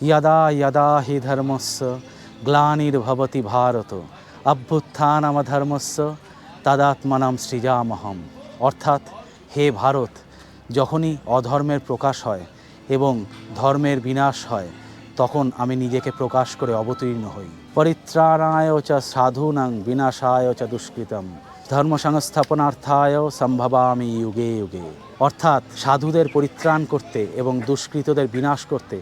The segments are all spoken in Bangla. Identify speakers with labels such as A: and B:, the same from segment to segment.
A: ইয়াদা ইয়াদা হি ধর্মস্য গ্লানির্ভবতি ভারত অভ্যুত্থানামধর্মস্য তাদাত্মানাম সৃজামহম অর্থাৎ হে ভারত, যখনই অধর্মের প্রকাশ হয় এবং ধর্মের বিনাশ হয়, তখন আমি নিজেকে প্রকাশ করে অবতীর্ণ হই। পরিত্রাণায় চ সাধুনাং, বিনাশায় চ দুষ্কৃতম। ধর্ম সংস্থাপনার্থায় সম্ভবামি যুগে যুগে। অর্থাৎ, সাধুদের পরিত্রাণ করতে এবং দুষ্কৃতদের বিনাশ করতে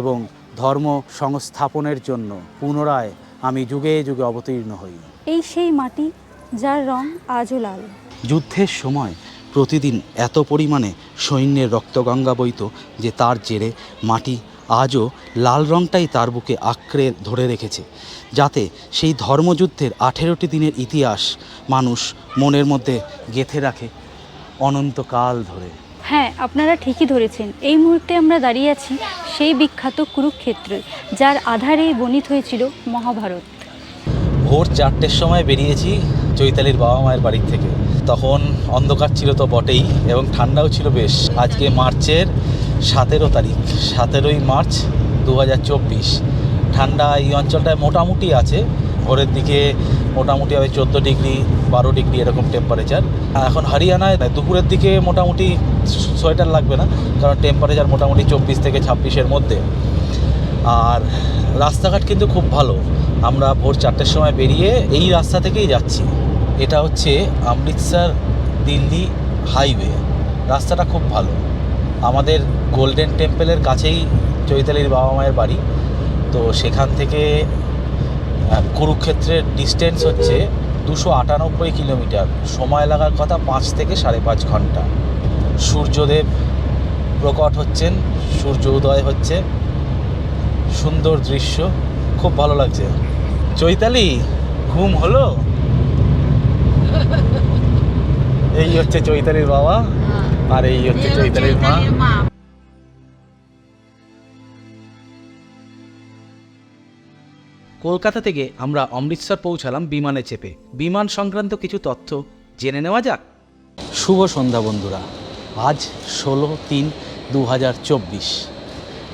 A: এবং ধর্ম সংস্থাপনের জন্য পুনরায় আমি যুগে যুগে অবতীর্ণ হই।
B: এই সেই মাটি যার রং আজও লাল।
A: যুদ্ধের সময় প্রতিদিন এত পরিমাণে সৈন্যের রক্তগঙ্গা বইত যে তার জেরে মাটি আজও লাল রংটাই তার বুকে আঁকড়ে ধরে রেখেছে যাতে সেই ধর্মযুদ্ধের আঠেরোটি দিনের ইতিহাস মানুষ মনের মধ্যে গেঁথে রাখে অনন্তকাল ধরে।
B: হ্যাঁ আপনারা ঠিকই ধরেছেন। এই মুহূর্তে আমরা দাঁড়িয়ে আছি সেই বিখ্যাত কুরুক্ষেত্র, যার আধারেই বনিত হয়েছিল মহাভারত।
A: ভোর চারটের সময় বেরিয়েছি চৈতালির বাবা মায়ের বাড়ির থেকে। তখন অন্ধকার ছিল তো বটেই এবং ঠান্ডাও ছিল বেশ। আজকে মার্চের সতেরো তারিখ, সতেরোই মার্চ দু হাজার চব্বিশ। ঠান্ডা এই অঞ্চলটায় মোটামুটি আছে। ভোরের দিকে মোটামুটি হবে চোদ্দ ডিগ্রি, বারো ডিগ্রি এরকম টেম্পারেচার এখন হরিয়ানায় দুপুরের দিকে মোটামুটি সোয়েটার লাগবে না, কারণ টেম্পারেচার মোটামুটি চব্বিশ থেকে ছাব্বিশের মধ্যে। আর রাস্তাঘাট কিন্তু খুব ভালো। আমরা ভোর চারটের সময় বেরিয়ে এই রাস্তা থেকেই যাচ্ছি। এটা হচ্ছে অমৃতসর দিল্লি হাইওয়ে রাস্তাটা খুব ভালো। আমাদের গোল্ডেন টেম্পলের কাছেই চৈতালির বাবা মায়ের বাড়ি। তো সেখান থেকে কুরুক্ষেত্রের ডিস্টেন্স হচ্ছে দুশো আটানব্বই কিলোমিটার। সময় লাগার কথা পাঁচ থেকে সাড়ে পাঁচ ঘণ্টা। সূর্যদেব প্রকট হচ্ছেন সূর্য উদয় হচ্ছে। সুন্দর দৃশ্য খুব ভালো লাগছে। চৈতালি ঘুম হলো? এই হচ্ছে চৈতালির বাবা আর এই হচ্ছে চৈতালির মা। কলকাতা থেকে আমরা অমৃতসর পৌঁছালাম বিমানে চেপে। বিমান সংক্রান্ত কিছু তথ্য জেনে নেওয়া যাক। শুভ সন্ধ্যা বন্ধুরা। আজ ষোলো তিন দু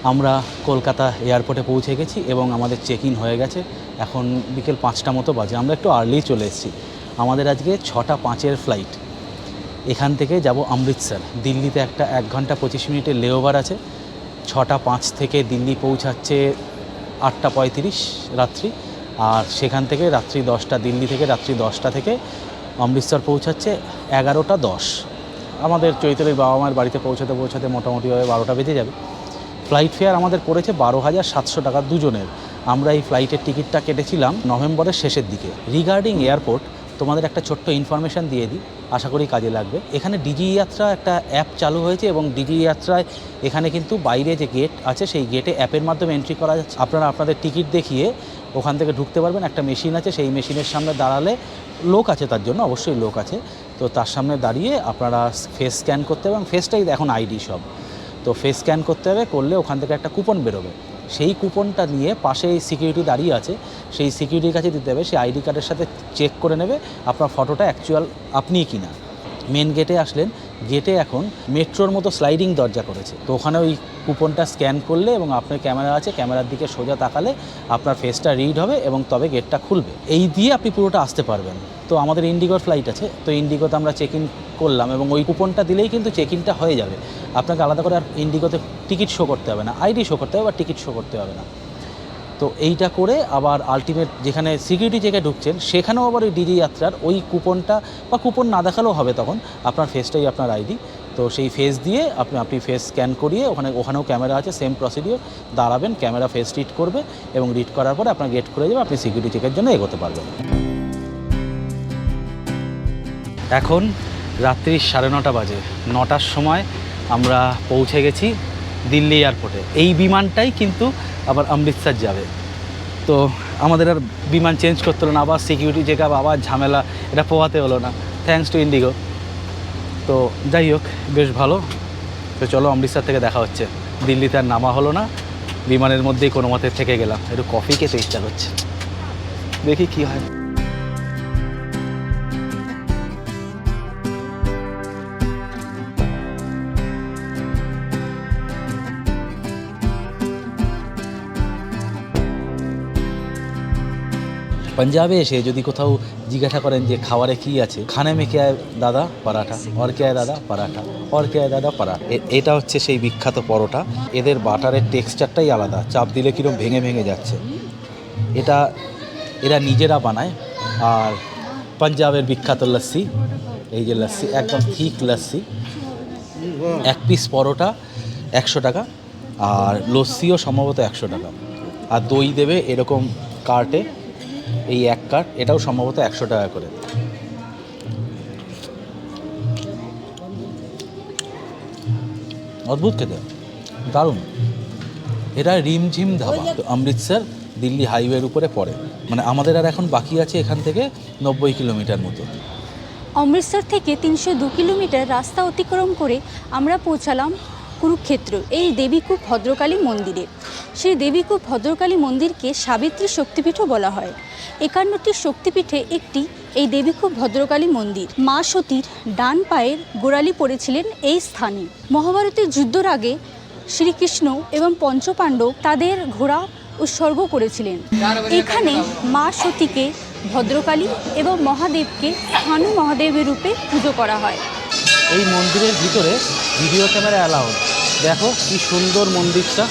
A: আমরা কলকাতা এয়ারপোর্টে পৌঁছে গেছি এবং আমাদের চেক ইন হয়ে গেছে। এখন বিকেল পাঁচটা মতো বাজে। আমরা একটু আর্লি চলে এসেছি। আমাদের আজকে ছটা পাঁচের ফ্লাইট এখান থেকে যাব অমৃতসর। দিল্লিতে একটা এক ঘণ্টা পঁচিশ মিনিটের লেওভার আছে। ছটা পাঁচ থেকে দিল্লি পৌঁছাচ্ছে আটটা পঁয়ত্রিশ রাত্রি, আর সেখান থেকে রাত্রি দশটা, দিল্লি থেকে রাত্রি দশটা থেকে অমৃতসর পৌঁছাচ্ছে এগারোটা দশ। আমাদের চৈতালির বাবা মায়ের বাড়িতে পৌঁছাতে পৌঁছাতে মোটামুটিভাবে বারোটা বেজে যাবে। ফ্লাইট ফেয়ার আমাদের পড়েছে বারো হাজার সাতশো টাকা দুজনের। আমরা এই ফ্লাইটের টিকিটটা কেটেছিলাম নভেম্বরের শেষের দিকে। রিগার্ডিং এয়ারপোর্ট তোমাদের একটা ছোট্ট ইনফরমেশান দিয়ে দিই। আশা করি কাজে লাগবে। এখানে ডিজি যাত্রা একটা অ্যাপ চালু হয়েছে এবং ডিজি যাত্রায় এখানে কিন্তু বাইরে যে গেট আছে, সেই গেটে অ্যাপের মাধ্যমে এন্ট্রি করা যাচ্ছে। আপনারা আপনাদের টিকিট দেখিয়ে ওখান থেকে ঢুকতে পারবেন। একটা মেশিন আছে, সেই মেশিনের সামনে দাঁড়ালে লোক আছে তার জন্য, অবশ্যই লোক আছে। তো তার সামনে দাঁড়িয়ে আপনারা ফেস স্ক্যান করতে হবে এবং ফেসটাই এখন আইডি সব। তো ফেস স্ক্যান করতে হবে, করলে ওখান থেকে একটা কুপন বেরোবে। সেই কুপনটা নিয়ে পাশে সিকিউরিটি দাঁড়িয়ে আছে, সেই সিকিউরিটির কাছে দিতে হবে, সেই আইডি কার্ডের সাথে চেক করে নেবে আপনার ফটোটা অ্যাকচুয়াল আপনিই কিনা। মেন গেটে আসলেন গেটে এখন মেট্রোর মতো স্লাইডিং দরজা করেছে। তো ওখানে ওই কুপনটা স্ক্যান করলে এবং আপনার ক্যামেরা আছে ক্যামেরার দিকে সোজা তাকালে আপনার ফেসটা রিড হবে এবং তবে গেটটা খুলবে। এই দিয়ে আপনি পুরোটা আসতে পারবেন। তো আমাদের ইন্ডিগোর ফ্লাইট আছে, তো ইন্ডিগোতে আমরা চেক ইন করলাম এবং ওই কুপনটা দিলেই কিন্তু চেক ইনটা হয়ে যাবে। আপনাকে আলাদা করে আর ইন্ডিগোতে টিকিট শো করতে হবে না আইডি শো করতে হবে বা টিকিট শো করতে হবে না। তো এইটা করে আবার আলটিমেট যেখানে সিকিউরিটি জায়গায় ঢুকছেন, সেখানেও আবার ওই ডিজি যাত্রার ওই কুপনটা বা কুপন না দেখালেও হবে তখন, আপনার ফেসটাই আপনার আইডি তো সেই ফেস দিয়ে আপনি আপনি ফেস স্ক্যান করিয়ে ওখানে, ওখানেও ক্যামেরা আছে সেম প্রসিডিওর দাঁড়াবেন ক্যামেরা ফেস রিড করবে এবং রিড করার পরে আপনার গেট করে যাবে, আপনি সিকিউরিটি চেকের জন্য এগোতে পারবেন। এখন রাত্রি সাড়ে নটা বাজে। নটার সময় আমরা পৌঁছে গেছি দিল্লি এয়ারপোর্টে। এই বিমানটাই কিন্তু আবার অমৃতসর যাবে। তো আমাদের আর বিমান চেঞ্জ করতে হলো না, আবার সিকিউরিটি চেক আপ আবার ঝামেলা, এটা পোহাতে হলো না। থ্যাঙ্কস টু ইন্ডিগো তো যাই হোক, বেশ ভালো। তো চলো অমৃতসর থেকে দেখা হচ্ছে। দিল্লিতে আর নামা হলো না। বিমানের মধ্যেই কোনো মতে থেকে গেলাম। একটু কফি খেতে ইচ্ছা করছে। দেখি কী হয়। পাঞ্জাবে এসে যদি কোথাও জিজ্ঞাসা করেন যে খাবারে কি আছে খানে মে কে আয় দাদা, পরাঠা, অর কে আয় দাদা, পরাঠা, অর কে আয় দাদা, পরাঠা। এটা হচ্ছে সেই বিখ্যাত পরোটা। এদের বাটারের টেক্সচারটাই আলাদা, চাপ দিলে কীরকম ভেঙে ভেঙে যাচ্ছে। এটা, এরা নিজেরা বানায়, আর পাঞ্জাবের বিখ্যাত লস্যি, এই যে লস্যি, একদম ঠিক লস্যি। এক পিস পরোটা একশো টাকা, আর লস্যিও সম্ভবত একশো টাকা। আর দই দেবে এরকম কার্টে এই এক কার্ট এটাও সম্ভবত একশো টাকা করে। অদ্ভুত খেতে। দারুণ। এটা রিমঝিম ধাবা তো অমৃতসর দিল্লি হাইওয়ের উপরে পড়ে। মানে আমাদের আর এখন বাকি আছে এখান থেকে নব্বই কিলোমিটার মতো।
B: অমৃতসর থেকে তিনশো দু কিলোমিটার রাস্তা অতিক্রম করে আমরা পৌঁছালাম কুরুক্ষেত্র, এই দেবীকূপ ভদ্রকালী মন্দিরে। সেই দেবীকূপ ভদ্রকালী মন্দিরকে সাবিত্রী শক্তিপীঠও বলা হয়। একান্নটি শক্তিপীঠে একটি এই দেবীকূপ ভদ্রকালী মন্দির। মা সতীর ডান পায়ের গোড়ালি পড়েছিলেন এই স্থানে। মহাভারতের যুদ্ধর আগে শ্রীকৃষ্ণ এবং পঞ্চপাণ্ডব তাদের ঘোড়া উৎসর্গ করেছিলেন। এখানে মা সতীকে ভদ্রকালী এবং মহাদেবকে স্থানু মহাদেবের রূপে পুজো করা হয়।
A: এই মন্দিরের ভিতরে ভিডিও ক্যামেরা অ্যালাউড। দেখো কি সুন্দর মন্দিরটা।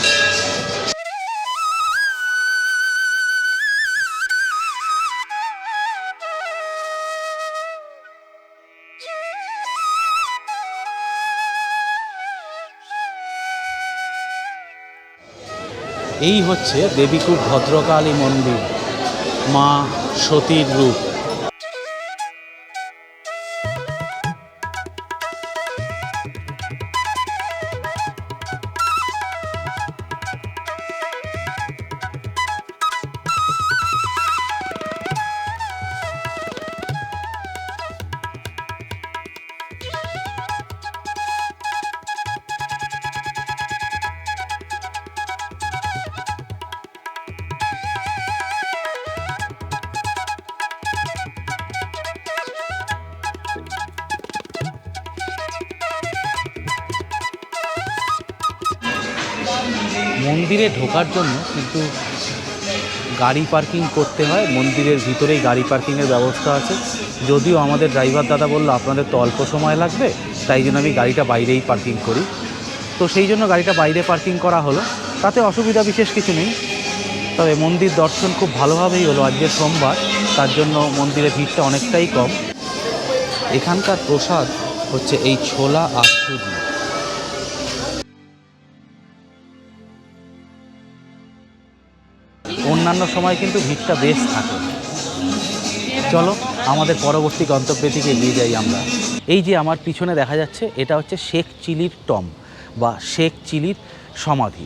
A: এই হচ্ছে দেবীকুপ ভদ্রকালী মন্দির মা সতীর রূপ। মন্দিরে ঢোকার জন্য কিন্তু গাড়ি পার্কিং করতে হয়। মন্দিরের ভিতরেই গাড়ি পার্কিংয়ের ব্যবস্থা আছে। যদিও আমাদের ড্রাইভার দাদা বলল, আপনাদের তো অল্প সময় লাগবে, তাই জন্য আমি গাড়িটা বাইরেই পার্কিং করি। তো সেই জন্য গাড়িটা বাইরে পার্কিং করা হলো। তাতে অসুবিধা বিশেষ কিছু নেই। তবে মন্দির দর্শন খুব ভালোভাবেই হলো আজকে সোমবার। তার জন্য মন্দিরে ভিড়টা অনেকটাই কম। এখানকার প্রসাদ হচ্ছে এই ছোলা আর সুজি। অন্যান্য সময় কিন্তু ভিড়টা বেশ থাকে। চলো, আমাদের পরবর্তী গন্তব্যের দিকে এগিয়ে যাই আমরা। এই যে আমার পিছনে দেখা যাচ্ছে, এটা হচ্ছে শেখ চিলির টম বা শেখ চিলির সমাধি।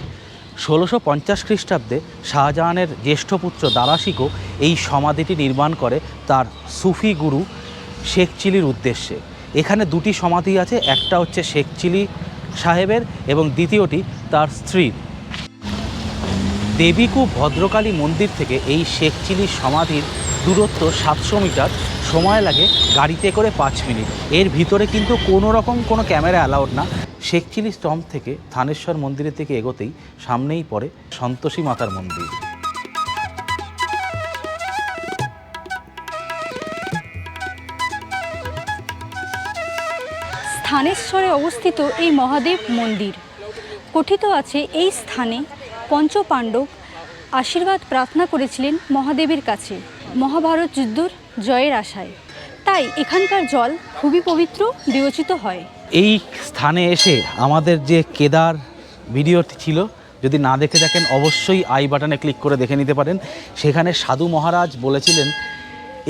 A: ষোলোশো পঞ্চাশ খ্রিস্টাব্দে শাহজাহানের জ্যেষ্ঠ পুত্র দারাশিকো এই সমাধিটি নির্মাণ করে তার সুফি গুরু শেখ চিলির উদ্দেশ্যে। এখানে দুটি সমাধি আছে, একটা হচ্ছে শেখ চিলি সাহেবের এবং দ্বিতীয়টি তার স্ত্রীর। দেবীকূপ ভদ্রকালী মন্দির থেকে এই শেখ চিলির সমাধির দূরত্ব সাতশো মিটার। সময় লাগে গাড়িতে করে পাঁচ মিনিট। এর ভিতরে কিন্তু কোনো রকম কোনো ক্যামেরা অ্যালাউড না। শেখ চিলি স্টম্প থেকে থানেশ্বর মন্দিরের থেকে এগোতেই সামনেই পড়ে সন্তোষী মাতার মন্দির।
B: স্থানেশ্বরে অবস্থিত এই মহাদেব মন্দির। কথিত আছে এই স্থানে পঞ্চপাণ্ডব আশীর্বাদ প্রার্থনা করেছিলেন মহাদেবের কাছে। মহাভারত যুদ্ধর জয়ের আশায়। তাই এখানকার জল খুবই পবিত্র বিবেচিত হয়।
A: এই স্থানে এসে আমাদের যে কেদার ভিডিওটি ছিল, যদি না দেখে থাকেন, অবশ্যই আই বাটনে ক্লিক করে দেখে নিতে পারেন। সেখানে সাধু মহারাজ বলেছিলেন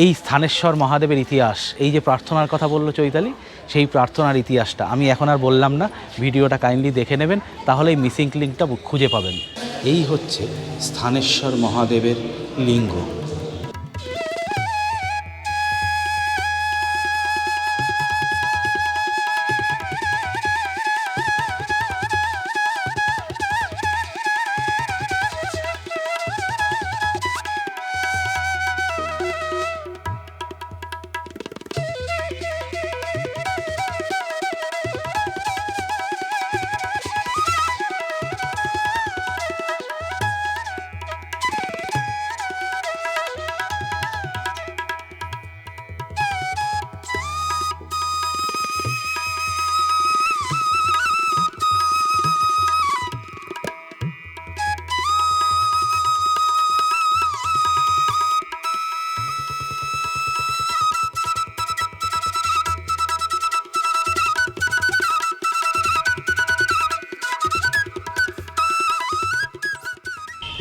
A: এই স্থানেশ্বর মহাদেবের ইতিহাস, এই যে প্রার্থনার কথা বলল চৈতালি, সেই প্রার্থনার ইতিহাসটা। আমি এখন আর বললাম না, ভিডিওটা কাইন্ডলি দেখে নেবেন, তাহলে এই মিসিং লিঙ্কটা খুঁজে পাবেন। এই হচ্ছে স্থানেশ্বর মহাদেবের লিঙ্গ।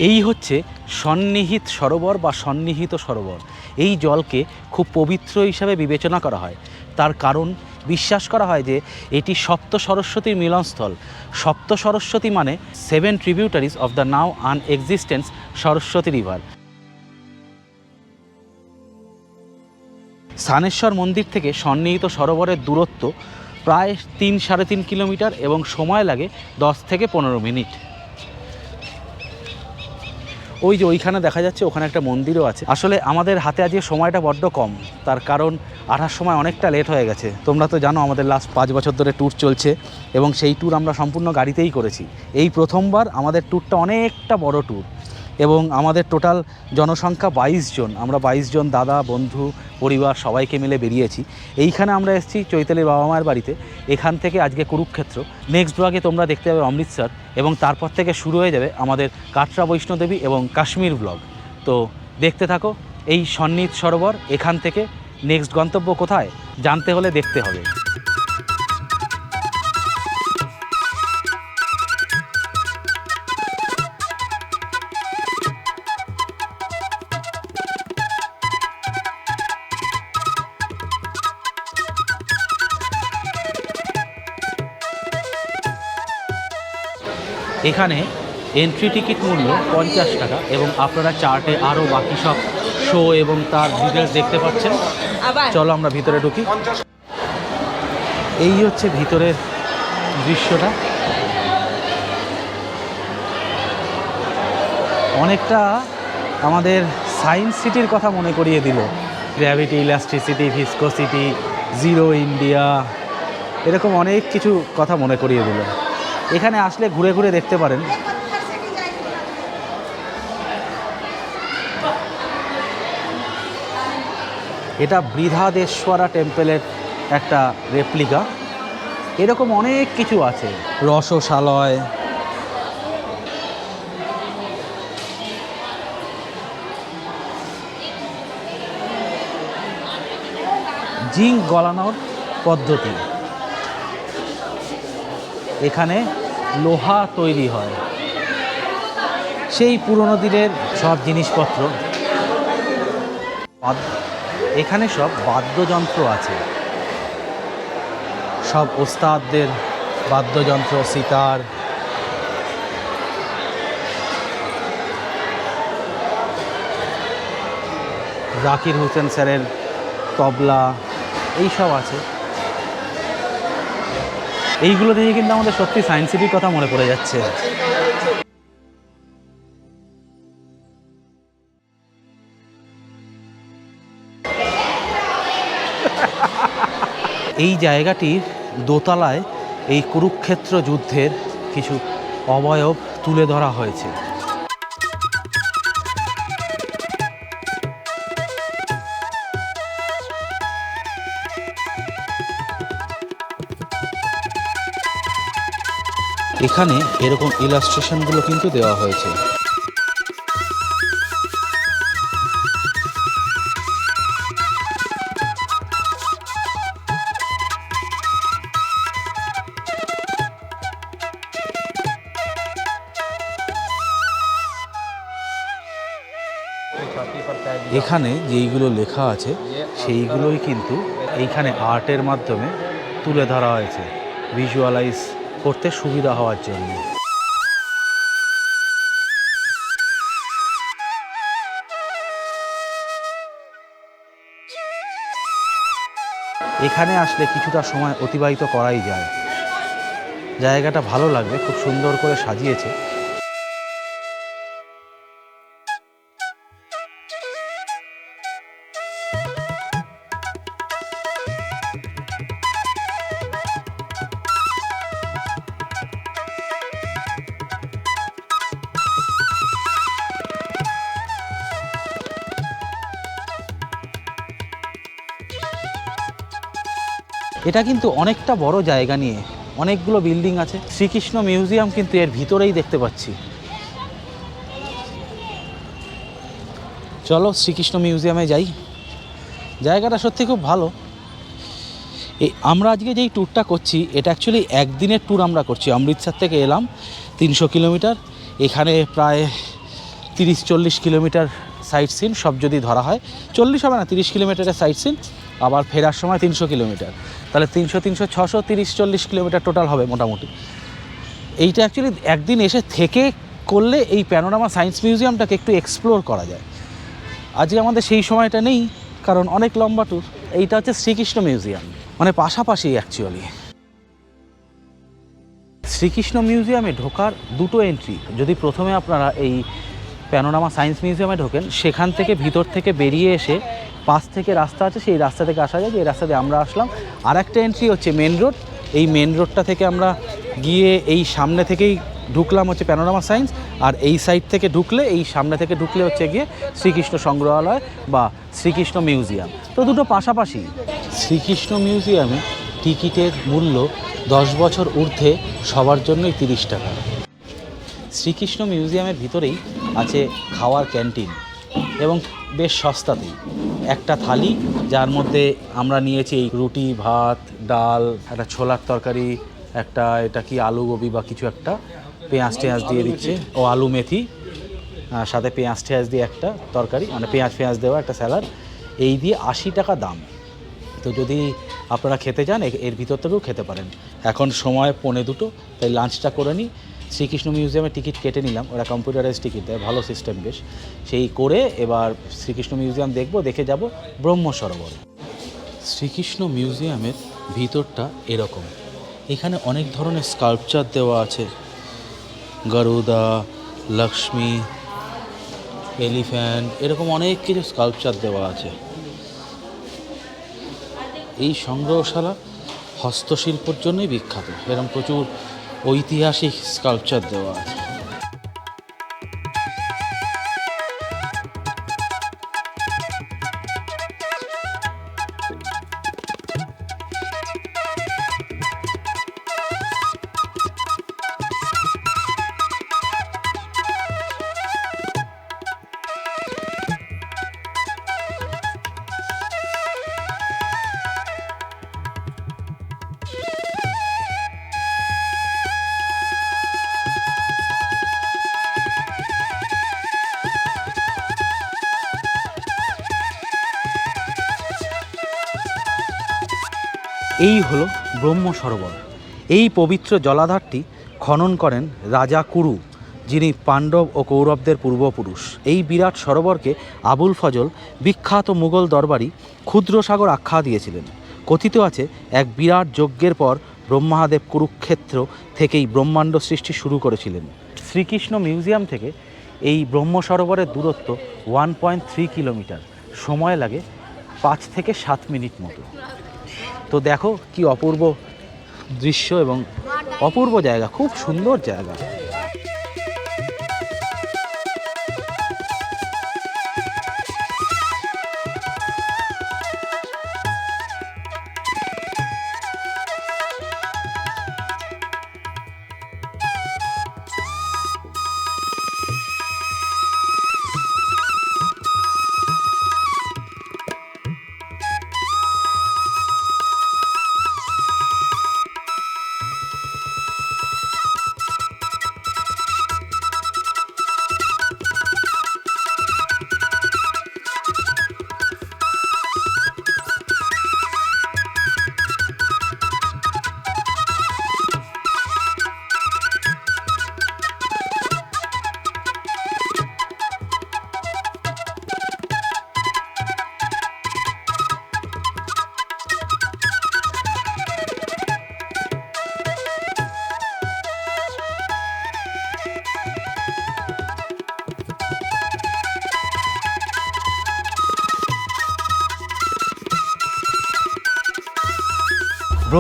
A: এই হচ্ছে সন্নিহিত সরোবর বা সন্নিহিত সরোবর। এই জলকে খুব পবিত্র হিসাবে বিবেচনা করা হয়। তার কারণ বিশ্বাস করা হয় যে এটি সপ্ত সরস্বতীর মিলনস্থল। সপ্ত সরস্বতী মানে seven tributaries of the now un existence Saraswati river. Saneshwar মন্দির থেকে সন্নিহিত সরোবরের দূরত্ব প্রায় তিন সাড়ে তিন কিলোমিটার এবং সময় লাগে দশ থেকে পনেরো মিনিট। ওই যে ওইখানে দেখা যাচ্ছে ওখানে একটা মন্দিরও আছে। আসলে আমাদের হাতে আজকে সময়টা বড্ড কম, তার কারণ আঠার সময় অনেকটা লেট হয়ে গেছে। তোমরা তো জানো আমাদের লাস্ট পাঁচ বছর ধরে ট্যুর চলছে এবং সেই ট্যুর আমরা সম্পূর্ণ গাড়িতেই করেছি। এই প্রথমবার আমাদের ট্যুরটা অনেকটা বড় ট্যুর এবং আমাদের টোটাল জনসংখ্যা বাইশ জন। আমরা বাইশ জন দাদা, বন্ধু, পরিবার সবাইকে মিলে বেরিয়েছি। এইখানে আমরা এসেছি চৈতালির বাবা মায়ের বাড়িতে। এখান থেকে আজকে কুরুক্ষেত্র। নেক্সট ব্লগে তোমরা দেখতে পাবে অমৃতসর এবং তারপর থেকে শুরু হয়ে যাবে আমাদের কাটরা বৈষ্ণোদেবী এবং কাশ্মীর ব্লগ তো দেখতে থাকো, এই সন্নিধ সরোবর এখান থেকে নেক্সট গন্তব্য কোথায়? জানতে হলে দেখতে হবে। এখানে এন্ট্রি টিকিট মূল্য পঞ্চাশ টাকা এবং আপনারা চার্টে আরও বাকি সব শো এবং তার ডিটেলস দেখতে পাচ্ছেন। চলো আমরা ভিতরে ঢুকি। এই হচ্ছে ভিতরের দৃশ্যটা। অনেকটা আমাদের সায়েন্স সিটির কথা মনে করিয়ে দিল। Gravity elasticity viscosity zero India এরকম অনেক কিছু কথা মনে করিয়ে দিল। এখানে আসলে ঘুরে ঘুরে দেখতে পারেন। এটা বৃধাদেশ্বরা টেম্পেলের একটা রেপ্লিকা এরকম অনেক কিছু আছে। রসশালয়। জিঙ্ক গলানোর পদ্ধতি। এখানে লোহা তৈরি হয়। সেই পুরনো দিনের সব জিনিসপত্র। এখানে সব বাদ্যযন্ত্র আছে। সব ওস্তাদদের বাদ্যযন্ত্র, সিতার। জাকির হোসেন স্যারের তবলা, এইসব আছে। এইগুলো দেখে কিন্তু আমাদের সত্যি সায়েন্স সিটির কথা মনে পড়ে যাচ্ছে। এই জায়গাটির দোতলায় এই কুরুক্ষেত্র যুদ্ধের কিছু অবয়ব তুলে ধরা হয়েছে। এখানে এরকম ইলাস্ট্রেশনগুলো কিন্তু দেওয়া হয়েছে। এখানে যেইগুলো লেখা আছে, সেইগুলোই কিন্তু এইখানে আর্টের মাধ্যমে তুলে ধরা হয়েছে। ভিজুয়ালাইজ করতে সুবিধা হওয়ার জন্য। এখানে আসলে কিছুটা সময় অতিবাহিত করাই যায়। জায়গাটা ভালো লাগবে, খুব সুন্দর করে সাজিয়েছে। এটা কিন্তু অনেকটা বড় জায়গা নিয়ে অনেকগুলো বিল্ডিং আছে। শ্রীকৃষ্ণ মিউজিয়াম কিন্তু এর ভিতরেই দেখতে পাচ্ছি। চলো শ্রীকৃষ্ণ মিউজিয়ামে যাই। জায়গাটা সত্যি খুব ভালো। এই আমরা আজকে যেই ট্যুরটা করছি, এটা অ্যাকচুয়ালি একদিনের ট্যুর আমরা করছি। অমৃতসর থেকে এলাম তিনশো কিলোমিটার। এখানে প্রায় তিরিশ চল্লিশ কিলোমিটার সাইট সিন সব যদি ধরা হয়। চল্লিশ হবে না, তিরিশ কিলোমিটারের সাইট সিন আবার ফেরার সময় তিনশো কিলোমিটার। তাহলে তিনশো তিনশো, ছশো, তিরিশ, চল্লিশ কিলোমিটার টোটাল হবে মোটামুটি। এইটা অ্যাকচুয়ালি একদিন এসে থেকে করলে এই প্যানোরামা সায়েন্স মিউজিয়ামটাকে একটু এক্সপ্লোর করা যায়। আজকে আমাদের সেই সময়টা নেই, কারণ অনেক লম্বা ট্যুর এইটা হচ্ছে শ্রীকৃষ্ণ মিউজিয়াম মানে পাশাপাশি অ্যাকচুয়ালি শ্রীকৃষ্ণ মিউজিয়ামে ঢোকার দুটো এন্ট্রি যদি প্রথমে আপনারা এই প্যানোরামা সায়েন্স মিউজিয়ামে ঢোকেন, সেখান থেকে ভিতর থেকে বেরিয়ে এসে পাশ থেকে রাস্তা আছে, সেই রাস্তা থেকে আসা যায় যে এই রাস্তা দিয়ে আমরা আসলাম। আর একটা এন্ট্রি হচ্ছে মেন রোড এই মেন রোডটা থেকে আমরা গিয়ে এই সামনে থেকেই ঢুকলাম হচ্ছে প্যানোরামা সায়েন্স আর এই সাইড থেকে ঢুকলে, এই সামনে থেকে ঢুকলে হচ্ছে গিয়ে শ্রীকৃষ্ণ সংগ্রহালয় বা শ্রীকৃষ্ণ মিউজিয়াম তো দুটো পাশাপাশি শ্রীকৃষ্ণ মিউজিয়ামে টিকিটের মূল্য দশ বছর ঊর্ধ্বে সবার জন্যই তিরিশ টাকা। শ্রীকৃষ্ণ মিউজিয়ামের ভিতরেই আছে খাওয়ার ক্যান্টিন এবং বেশ সস্তাতেই। একটা থালি, যার মধ্যে আমরা নিয়েছি এই রুটি, ভাত, ডাল, একটা ছোলার তরকারি, একটা এটা কি আলু গোবি বা কিছু একটা, পেঁয়াজ টেঁয়াজ দিয়ে দিচ্ছে। ও আলু মেথি সাথে পেঁয়াজ টেঁয়াজ দিয়ে একটা তরকারি মানে পেঁয়াজ পেঁয়াজ দেওয়া একটা স্যালাড। এই দিয়ে আশি টাকা দাম। তো যদি আপনারা খেতে এ- এর ভিতর থেকেও খেতে পারেন। এখন সময় পৌনে দুটো, তাই লাঞ্চটা করে নিই। শ্রীকৃষ্ণ মিউজিয়ামে টিকিট কেটে নিলাম। ওরা কম্পিউটারাইজ টিকিট দেয়, ভালো সিস্টেম বেশ। সেই করে এবার শ্রীকৃষ্ণ মিউজিয়াম দেখব, দেখে যাব ব্রহ্ম সরোবর। শ্রীকৃষ্ণ মিউজিয়ামের ভিতরটা এরকম। এখানে অনেক ধরনের স্কাল্পচার দেওয়া আছে। গরুদা, লক্ষ্মী, এলিফ্যান্ট, এরকম অনেক কিছু স্কাল্পচার দেওয়া আছে। এই সংগ্রহশালা হস্তশিল্পর জন্যই বিখ্যাত। এরকম প্রচুর ঐতিহাসিক স্কাল্পচার দেওয়া আছে। এই হলো ব্রহ্ম সরোবর। এই পবিত্র জলাধারটি খনন করেন রাজা কুরু, যিনি পাণ্ডব ও কৌরবদের পূর্বপুরুষ। এই বিরাট সরোবরকে আবুল ফজল, বিখ্যাত মুঘল দরবারি ক্ষুদ্র সাগর আখ্যা দিয়েছিলেন। কথিত আছে, এক বিরাট যজ্ঞের পর ব্রহ্মাদেব কুরুক্ষেত্র থেকেই ব্রহ্মাণ্ড সৃষ্টি শুরু করেছিলেন। শ্রীকৃষ্ণ মিউজিয়াম থেকে এই ব্রহ্ম সরোবরের দূরত্ব ওয়ান পয়েন্ট থ্রি কিলোমিটার। সময় লাগে পাঁচ থেকে সাত মিনিট মতো। তো দেখো কি অপূর্ব দৃশ্য এবং অপূর্ব জায়গা খুব সুন্দর জায়গা।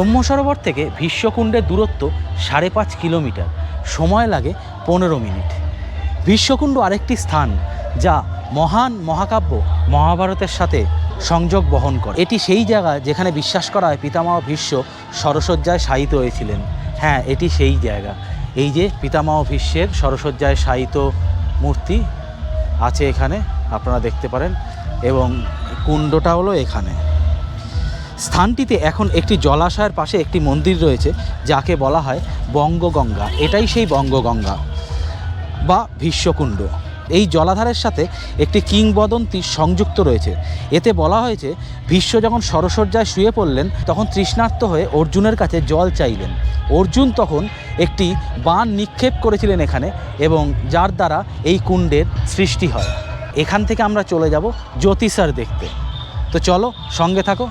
A: ব্রহ্ম সরোবর থেকে ভীষ্মকুণ্ডের দূরত্ব সাড়ে পাঁচ কিলোমিটার। সময় লাগে পনেরো মিনিট। ভীষ্মকুণ্ড আরেকটি স্থান, যা মহান মহাকাব্য মহাভারতের সাথে সংযোগ বহন করে। এটি সেই জায়গা যেখানে বিশ্বাস করা হয় পিতামহ ভীষ্ম সরসজ্জায় শায়িত হয়েছিলেন। হ্যাঁ এটি সেই জায়গা। এই যে পিতামহ ভীষ্মের সরসজ্জায় শায়িত মূর্তি আছে এখানে, আপনারা দেখতে পারেন। এবং কুণ্ডটা হলো এখানে। স্থানটিতে এখন একটি জলাশয়ের পাশে একটি মন্দির রয়েছে, যাকে বলা হয় বঙ্গগঙ্গা। এটাই সেই বঙ্গগঙ্গা বা ভীষ্মকুণ্ড। এই জলাধারের সাথে একটি কিংবদন্তি সংযুক্ত রয়েছে। এতে বলা হয়েছে, ভীষ্ম যখন সরসজ্জায় শুয়ে পড়লেন, তখন তৃষ্ণার্ত হয়ে অর্জুনের কাছে জল চাইলেন। অর্জুন তখন একটি বান নিক্ষেপ করেছিলেন এখানে এবং যার দ্বারা এই কুণ্ডের সৃষ্টি হয়। এখান থেকে আমরা চলে যাব জ্যোতিষার দেখতে। তো চলো সঙ্গে থাকো।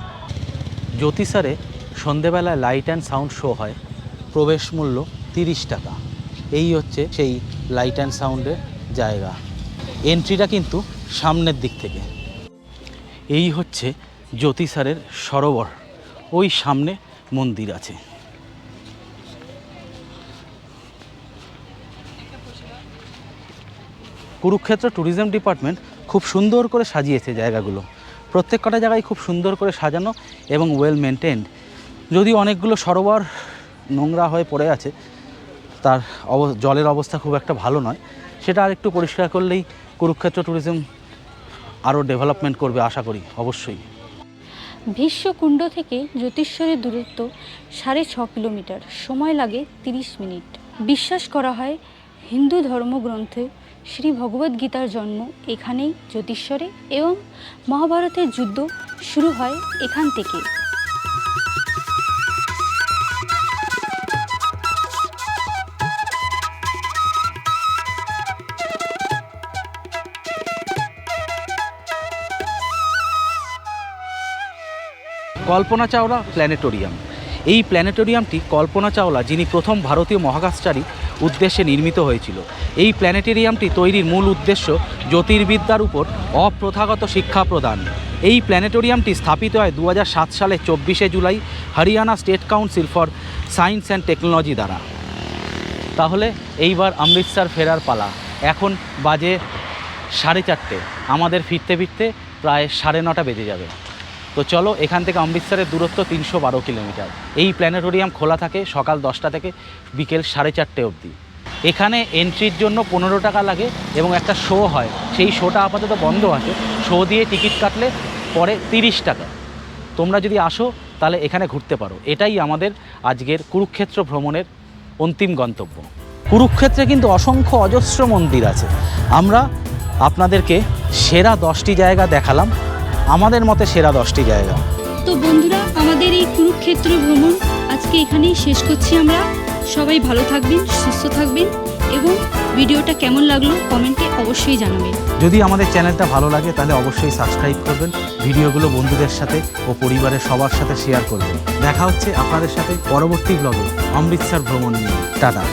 A: জ্যোতিষারে সন্ধেবেলায় লাইট অ্যান্ড সাউন্ড শো হয়। প্রবেশ মূল্য তিরিশ টাকা। এই হচ্ছে সেই লাইট অ্যান্ড সাউন্ডের জায়গা। এন্ট্রিটা কিন্তু সামনের দিক থেকে। এই হচ্ছে জ্যোতিষারের সরোবর। ওই সামনে মন্দির আছে। কুরুক্ষেত্র ট্যুরিজম ডিপার্টমেন্ট খুব সুন্দর করে সাজিয়েছে জায়গাগুলো। প্রত্যেক কটা জায়গায় খুব সুন্দর করে সাজানো এবং ওয়েল মেনটেন্ড যদি অনেকগুলো সরোবর নোংরা হয়ে পড়ে আছে, তার অব জলের অবস্থা খুব একটা ভালো নয়। সেটা আর একটু পরিষ্কার করলেই কুরুক্ষেত্র ট্যুরিজম আরও ডেভেলপমেন্ট করবে আশা করি, অবশ্যই।
B: ভীষ্মকুণ্ড থেকে জ্যোতিশ্বরের দূরত্ব সাড়ে ছ কিলোমিটার, সময় লাগে তিরিশ মিনিট। বিশ্বাস করা হয় হিন্দু ধর্মগ্রন্থে শ্রী ভগবদ্ গীতার জন্ম এখানেই জ্যোতিশ্বরে এবং মহাভারতের যুদ্ধ শুরু হয় এখান থেকে।
A: কল্পনা চাওলা প্ল্যানেটোরিয়াম। এই প্ল্যানেটোরিয়ামটি কল্পনা চাওলা, যিনি প্রথম ভারতীয় মহাকাশচারী উদ্দেশ্যে নির্মিত হয়েছিল। এই প্ল্যানেটেরিয়ামটি তৈরির মূল উদ্দেশ্য জ্যোতির্বিদ্যার উপর অপ্রথাগত শিক্ষা প্রদান। এই প্ল্যানেটোরিয়ামটি স্থাপিত হয় দু হাজার সাত সালে চব্বিশে July Haryana state council for science and technology দ্বারা। তাহলে এইবার অমৃতসর ফেরার পালা। এখন বাজে সাড়ে চারটে। আমাদের ফিরতে ফিরতে প্রায় সাড়ে নটা বেজে যাবে। তো চলো, এখান থেকে অমৃতসরের দূরত্ব তিনশো বারো কিলোমিটার। এই প্ল্যানেটোরিয়াম খোলা থাকে সকাল দশটা থেকে বিকেল সাড়ে চারটে অবধি। এখানে এন্ট্রির জন্য পনেরো টাকা লাগে এবং একটা শো হয়। সেই শোটা আপাতত বন্ধ আছে। শো দিয়ে টিকিট কাটলে পরে তিরিশ টাকা। তোমরা যদি আসো, তাহলে এখানে ঘুরতে পারো। এটাই আমাদের আজকের কুরুক্ষেত্র ভ্রমণের অন্তিম গন্তব্য। কুরুক্ষেত্রে কিন্তু অসংখ্য অজস্র মন্দির আছে। আমরা আপনাদেরকে সেরা দশটি জায়গা দেখালাম। আমাদের মতে সেরা দশটি জায়গা।
B: তো বন্ধুরা আমাদের এই কুরুক্ষেত্র ভ্রমণ আজকে এখানেই শেষ করছি আমরা। সবাই ভালো থাকবেন সুস্থ থাকবেন এবং ভিডিওটা কেমন লাগল কমেন্টে অবশ্যই জানাবেন।
A: যদি আমাদের চ্যানেলটা ভালো লাগে তাহলে অবশ্যই সাবস্ক্রাইব করবেন ভিডিওগুলো বন্ধুদের সাথে ও পরিবারের সবার সাথে শেয়ার করবেন। দেখা হচ্ছে আপনাদের সাথে পরবর্তী ব্লগে অমৃতসর ভ্রমণ নিয়ে। টাটা।